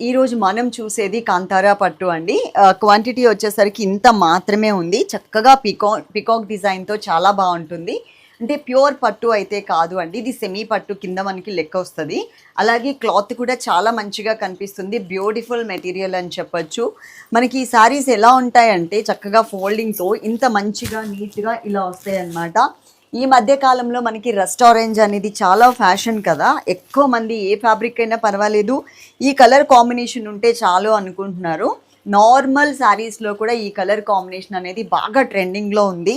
ఈరోజు మనం చూసేది కాంతారా పట్టు అండి. క్వాంటిటీ వచ్చేసరికి ఇంత మాత్రమే ఉంది. చక్కగా పికా పికాక్ డిజైన్తో చాలా బాగుంటుంది. అంటే ప్యూర్ పట్టు అయితే కాదు అండి. ఇది సెమీ పట్టు కింద మనకి లెక్క వస్తుంది. అలాగే క్లాత్ కూడా చాలా మంచిగా కనిపిస్తుంది. బ్యూటిఫుల్ మెటీరియల్ అని చెప్పొచ్చు. మనకి ఈ సారీస్ ఎలా ఉంటాయంటే చక్కగా ఫోల్డింగ్తో ఇంత మంచిగా నీట్గా ఇలా వస్తాయి అన్నమాట ఈ మధ్య కాలంలో మనకి రస్ట్ ఆరెంజ్ అనేది చాలా ఫ్యాషన్ కదా. ఎక్కువ మంది ఏ ఫ్యాబ్రిక్ అయినా పర్వాలేదు. ఈ కలర్ కాంబినేషన్ ఉంటే చాలు అనుకుంటున్నారు. నార్మల్ శారీస్లో కూడా ఈ కలర్ కాంబినేషన్ అనేది బాగా ట్రెండింగ్లో ఉంది.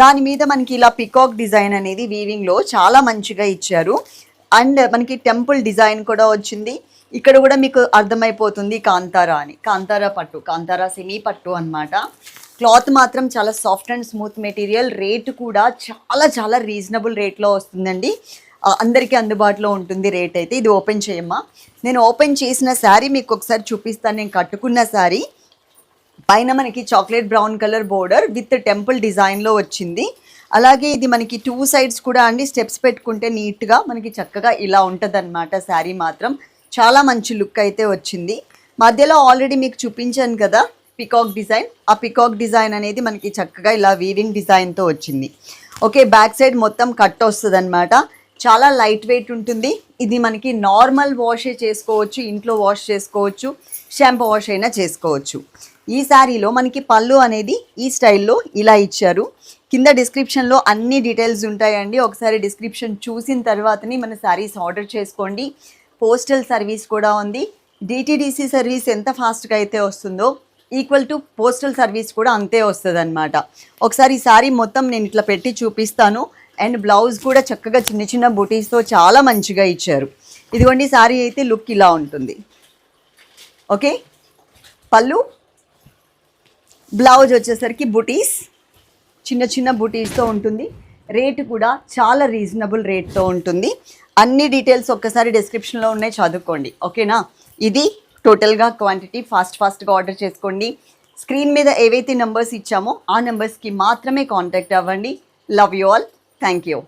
దాని మీద మనకి ఇలా పికాక్ డిజైన్ అనేది వీవింగ్లో చాలా మంచిగా ఇచ్చారు. అండ్ మనకి టెంపుల్ డిజైన్ కూడా వచ్చింది. ఇక్కడ కూడా మీకు అర్థమైపోతుంది కాంతారా అని. కాంతారా పట్టు కాంతారా సెమీ పట్టు అనమాట క్లాత్ మాత్రం చాలా soft and smooth material. Rate కూడా చాలా చాలా రీజనబుల్ రేట్లో వస్తుందండి. అందరికీ అందుబాటులో ఉంటుంది రేట్ అయితే. ఇది ఓపెన్ చేయమ్మా. నేను ఓపెన్ చేసిన శారీ మీకు ఒకసారి చూపిస్తాను. నేను కట్టుకున్న శారీ. పైన మనకి chocolate brown colour border with temple డిజైన్లో వచ్చింది. అలాగే ఇది మనకి టూ సైడ్స్ కూడా అండి. స్టెప్స్ పెట్టుకుంటే నీట్గా మనకి చక్కగా ఇలా ఉంటుంది అనమాట శారీ మాత్రం. చాలా మంచి లుక్ అయితే వచ్చింది. మధ్యలో ఆల్రెడీ మీకు చూపించాను కదా. పికాక్ డిజైన్ ఆ పికాక్ డిజైన్ అనేది మనకి చక్కగా ఇలా వీవింగ్ డిజైన్తో వచ్చింది. ఓకే బ్యాక్ సైడ్ మొత్తం కట్ వస్తుంది చాలా లైట్ వెయిట్ ఉంటుంది. ఇది మనకి నార్మల్ వాషే చేసుకోవచ్చు ఇంట్లో వాష్ చేసుకోవచ్చు షాంపూ వాష్ అయినా చేసుకోవచ్చు. ఈ శారీలో మనకి పళ్ళు అనేది ఈ స్టైల్లో ఇలా ఇచ్చారు. కింద డిస్క్రిప్షన్లో అన్ని డీటెయిల్స్ ఉంటాయండి. ఒకసారి డిస్క్రిప్షన్ చూసిన తర్వాతని మన శారీస్ ఆర్డర్ చేసుకోండి. పోస్టల్ సర్వీస్ కూడా ఉంది. డిటీడీసీ సర్వీస్ ఎంత ఫాస్ట్గా అయితే వస్తుందో ఈక్వల్ టు పోస్టల్ సర్వీస్ కూడా అంతే వస్తుంది అనమాట ఒకసారి ఈ శారీ మొత్తం నేను ఇట్లా పెట్టి చూపిస్తాను. అండ్ బ్లౌజ్ కూడా చక్కగా చిన్న చిన్న బుటీస్తో చాలా మంచిగా ఇచ్చారు. ఇదిగోండి శారీ అయితే లుక్ ఇలా ఉంటుంది. ఓకే? పళ్ళు. బ్లౌజ్ వచ్చేసరికి బుటీస్. చిన్న చిన్న బుటీస్తో ఉంటుంది. రేటు కూడా చాలా రీజనబుల్ రేట్తో ఉంటుంది. అన్ని డీటెయిల్స్ ఒక్కసారి డిస్క్రిప్షన్లో ఉన్నాయి చదువుకోండి. ఓకేనా? ఇది టోటల్గా క్వాంటిటీ ఫాస్ట్ ఫాస్ట్గా ఆర్డర్ చేసుకోండి. స్క్రీన్ మీద ఏవైతే నెంబర్స్ ఇచ్చామో ఆ నెంబర్స్కి మాత్రమే కాంటాక్ట్ అవ్వండి. Love you all thank you